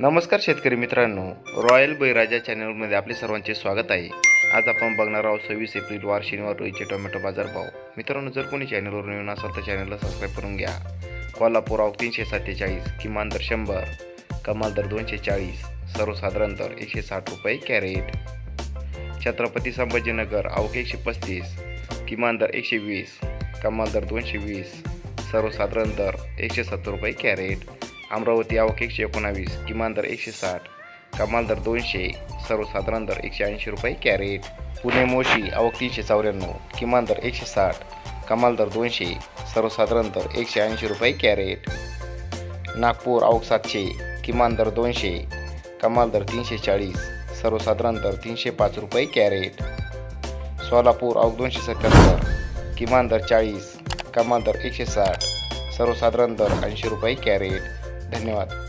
नमस्कार शेतकरी मित्रांनो. रॉयल बैराजा चॅनलमध्ये आपले सर्वांचे स्वागत आहे. आज आपण बघणार आहोत सव्वीस एप्रिल वार शनिवार रोजीचे टोमॅटो बाजारभाव मित्रांनो जर कोणी चॅनलवर नवीन असाल तर चॅनलला सबस्क्राईब करून घ्या. कोल्हापूर आव तीनशे सत्तेचाळीस किमान दर शंभर कमाल दर दोनशे चाळीस सर्वसाधारण दर एकशे साठ रुपये कॅरेट. छत्रपती संभाजीनगर आवक एकशे पस्तीस किमान दर एकशे वीस कमाल दर दोनशे वीस सर्वसाधारण दर एकशे सत्तर रुपये कॅरेट. अमरावती आवक एकशे एकोणावीस किमान दर एकशे साठ कमाल दर दोनशे सर्वसाधारण दर एकशे ऐंशी रुपये कॅरेट. पुणे मोशी आवक तीनशे चौऱ्याण्णव किमान दर एकशे साठ कमाल दर दोनशे सर्वसाधारण दर एकशे ऐंशी रुपये कॅरेट. नागपूर आवक सातशे किमान दर दोनशे कमाल दर तीनशे चाळीस सर्वसाधारण दर तीनशे पाच रुपये कॅरेट. सोलापूर आवक दोनशे सत्याहत्तर किमान दर चाळीस कमाल दर एकशे साठ सर्वसाधारण दर ऐंशी रुपये कॅरेट. धन्यवाद